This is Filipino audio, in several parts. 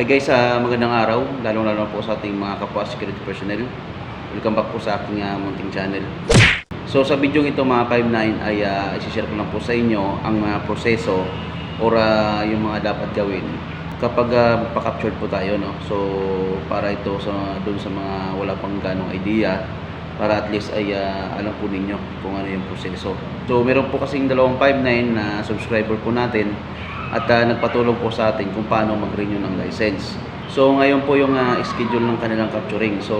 Hi guys, ah, magandang araw, lalong-lalo po sa ating mga kapwa security personnel. Welcome back po sa aking ah, munting channel. So sa video ito mga 59 ay uh, isi-share ko lang po sa inyo ang mga proseso or ah, yung mga dapat gawin kapag uh, pa-captured po tayo no. So para ito sa doon sa mga wala pang ganong idea para at least ay ah, alam po ninyo kung ano yung proseso. So meron po kasing dalawang 59 na subscriber po natin at ah, nagpatulong po sa atin kung paano mag-renew ng license. So ngayon po yung ah, schedule ng kanilang capturing. So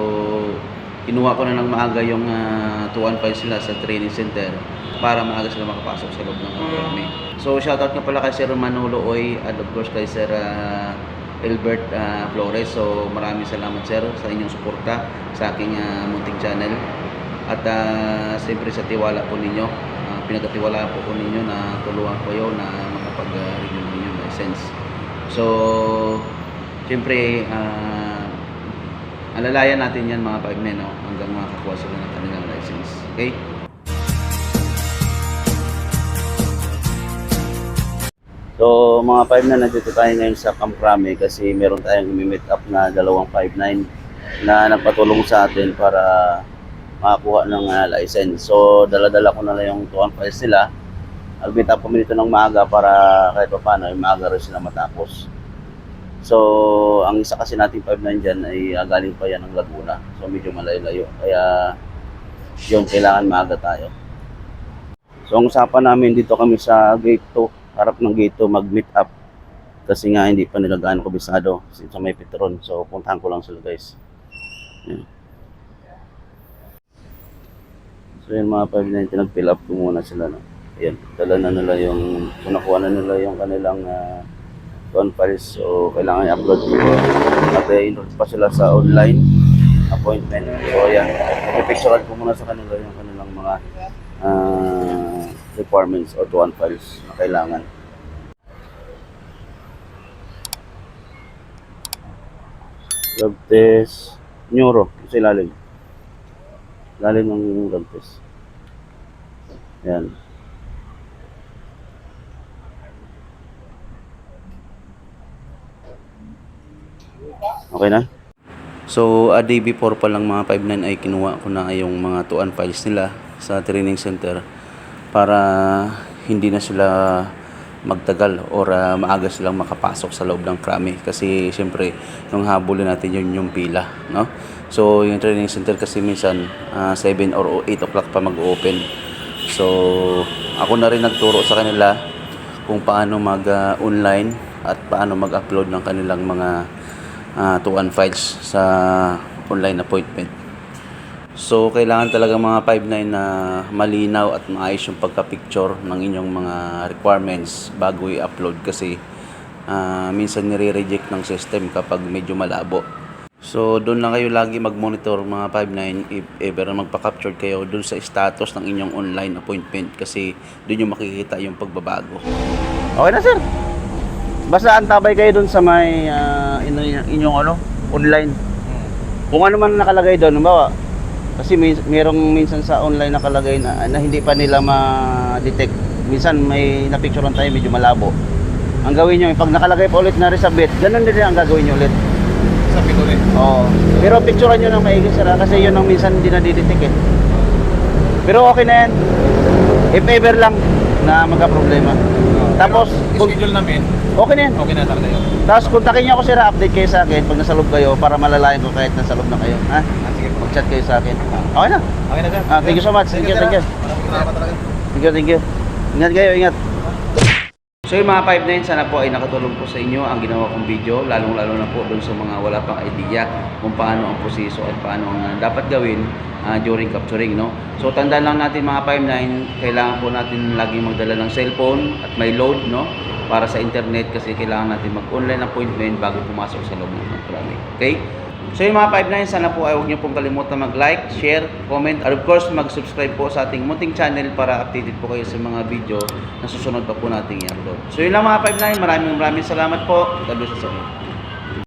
kinuha ko na ng maaga yung uh, 215 sila sa training center para maaga sila makapasok sa loob ng academy. So shoutout nga pala kay Sir Manolo Oy at of course kay Sir ah, Albert ah, Flores. So maraming salamat sir sa inyong suporta sa aking ah, munting channel. At ah, siyempre sa tiwala po ninyo, uh, pinagkatiwalaan po po ninyo na tulungan ko kayo na makapag-renew ng inyong license. So, siyempre, ah, alalayan natin yan mga pagmen, no? hanggang makakuha sila ng kanilang license. Okay? So mga 5 na nandito tayo ngayon sa Camp Rame kasi meron tayong meet up na dalawang 5-9 na nagpatulong sa atin para makakuha ng ah, license. So dala-dala ko na lang yung tuwan files nila. Up kami dito ng maaga para kahit pa paano ay maaga rin sila matapos. So ang isa kasi nating 5-9 dyan ay ah, galing pa yan ng Laguna. So medyo malayo-layo. Kaya yung kailangan maaga tayo. So ang usapan namin dito kami sa gate 2 harap ng gate to mag-meet up kasi nga hindi pa nila gaano kabisado sa may Petron. So puntahan ko lang sila guys. Yan. So yun mga 590 nag-fill up ko muna sila. No? Ayan, dala na nila yung, kunakuha na nila yung kanilang uh, files. So kailangan i-upload ko. At uh, enroll pa sila sa online appointment. So ayan, ipicturean ko muna sa kanila yung kanilang mga ah, requirements or tuwan files na kailangan. Lab test, neuro, sa ilalim. Ilalim ng lab test. Yan. Okay na? So, a day before pa lang mga 5-9 ay kinuha ko na yung mga tuan files nila sa training center para hindi na sila magtagal or ah, maaga silang makapasok sa loob ng krami. Kasi siyempre yung habulin natin yun yung pila no? So yung training center kasi minsan ah, 7 or 8 o'clock pa mag-open. So ako na rin nagturo sa kanila kung paano mag-online at paano mag-upload ng kanilang mga uh, tuan files sa online appointment So, kailangan talaga mga 5.9 na malinaw at maayos yung pagka-picture ng inyong mga requirements bago i-upload kasi ah, minsan nire-reject ng system kapag medyo malabo. So, doon lang kayo lagi mag-monitor mga 5.9 if ever magpa-capture kayo doon sa status ng inyong online appointment kasi doon yung makikita yung pagbabago. Okay na, sir. Basta antabay kayo doon sa may ah, inyong, inyong ano, online. Kung ano man nakalagay doon, halimbawa, kasi may, merong minsan sa online nakalagay na, na hindi pa nila ma-detect. Minsan may na-picturean tayo medyo malabo. Ang gawin nyo, pag nakalagay pa ulit na resubmit, ganun din ang gagawin nyo ulit. Sabi ko rin. Oo. Pero picturean nyo ng maigi sir kasi yun ang minsan hindi na-detect eh. Pero okay na yan. If ever lang na magka-problema. Tapos, kung, schedule namin, okay na yan. okay na talaga yun. Tapos kontakin nyo ako sir, update kayo sa akin pag nasa loob kayo para malalayan ko kahit nasa loob na kayo. Ha? Ah, sige po. Mag-chat kayo sa akin. Okay na. Okay na sir. Ah, thank you so much. Thank you, thank you. ah. Maraming salamat talaga. Thank you, thank you. Ingat kayo, ingat. So yung mga 5-9, sana po ay nakatulong po sa inyo ang ginawa kong video, lalong-lalo na po doon sa mga wala pang idea kung paano ang proseso at paano ang ah, dapat gawin ah, during capturing. No? So tandaan lang natin mga 5-9, kailangan po natin laging magdala ng cellphone at may load no? para sa internet kasi kailangan natin mag-online appointment bago pumasok sa loob ng krami. Okay? So yung mga 5-9, sana po ay huwag niyo pong kalimutan mag-like, share, comment, and of course mag-subscribe po sa ating munting channel para updated po kayo sa mga video na susunod pa po nating i-upload. So yun lang mga 5-9, maraming maraming salamat po. God bless us all.